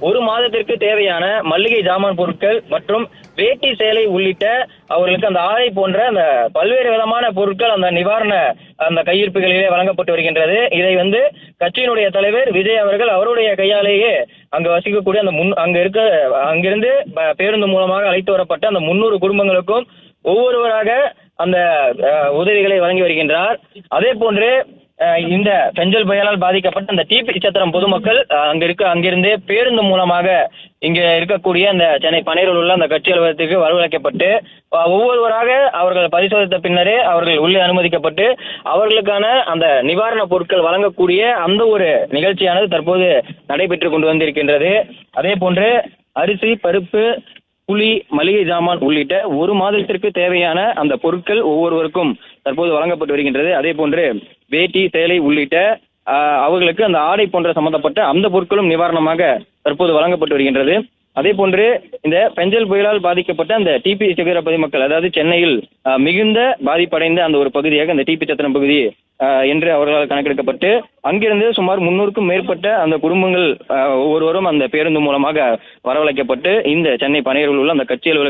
ஒரு மாதத்திற்கு தேவையான மல்லிகை ஜாமான் பொருட்கள் மற்றும் வேட்டி சேலை உள்ளிட்ட அவர்களுக்கு அந்த ஆடை போன்ற அந்த பல்வேறு விதமான பொருட்கள் அந்த நிவாரண அந்த கையிருப்புகளிலே வழங்கப்பட்டு வருகின்றது. இதை வந்து கட்சியினுடைய தலைவர் விஜய் அவர்கள் அவருடைய கையாலேயே அங்கு வசிக்கக்கூடிய அந்த முன் அங்க இருக்க அங்கிருந்து ப- பேருந்து மூலமாக அழைத்து வரப்பட்ட அந்த முன்னூறு குடும்பங்களுக்கும் ஒவ்வொருவராக அந்த உதவிகளை வழங்கி வருகின்றார். அதே போன்று இந்த பெஞ்சல் புயலால் பாதிக்கப்பட்ட அந்த டிபி சத்திரம் பொதுமக்கள் அங்க இருக்க அங்கிருந்தே பேருந்து மூலமாக இங்க இருக்கக்கூடிய அந்த சென்னை பனையூரில் உள்ள அந்த கட்சி அலுவலகத்துக்கு வரவழைக்கப்பட்டு ஒவ்வொருவராக அவர்கள் பரிசோதித்த பின்னரே அவர்கள் உள்ளே அனுமதிக்கப்பட்டு அவர்களுக்கான அந்த நிவாரணப் பொருட்கள் வழங்கக்கூடிய அந்த ஒரு நிகழ்ச்சியானது தற்போது நடைபெற்று கொண்டு வந்திருக்கின்றது. அதே போன்று அரிசி பருப்பு புளி மளிகை ஜாமான் உள்ளிட்ட ஒரு மாதத்திற்கு தேவையான அந்த பொருட்கள் ஒவ்வொருவருக்கும் தற்போது வழங்கப்பட்டு வருகின்றது. அதே போன்று வேட்டி சேலை உள்ளிட்ட அவர்களுக்கு அந்த ஆடை போன்ற சம்பந்தப்பட்ட அந்த பொருட்களும் நிவாரணமாக தற்போது வழங்கப்பட்டு வருகின்றது. அதே போன்று இந்த பெஞ்சல் புயலால் பாதிக்கப்பட்ட அந்த டிபி சிகர பொதுமக்கள் அதாவது சென்னையில் மிகுந்த பாதிப்படைந்த அந்த ஒரு பகுதியாக அந்த டிபி சத்திரம் பகுதி என்று அவர்களால் கணக்கெடுக்கப்பட்டு அங்கிருந்து சுமார் முன்னூறுக்கும் மேற்பட்ட அந்த குடும்பங்கள் ஒவ்வொருவரும் அந்த பேருந்து மூலமாக வரவழைக்கப்பட்டு இந்த சென்னை பனையூரில் உள்ள அந்த கட்சி அலுவலக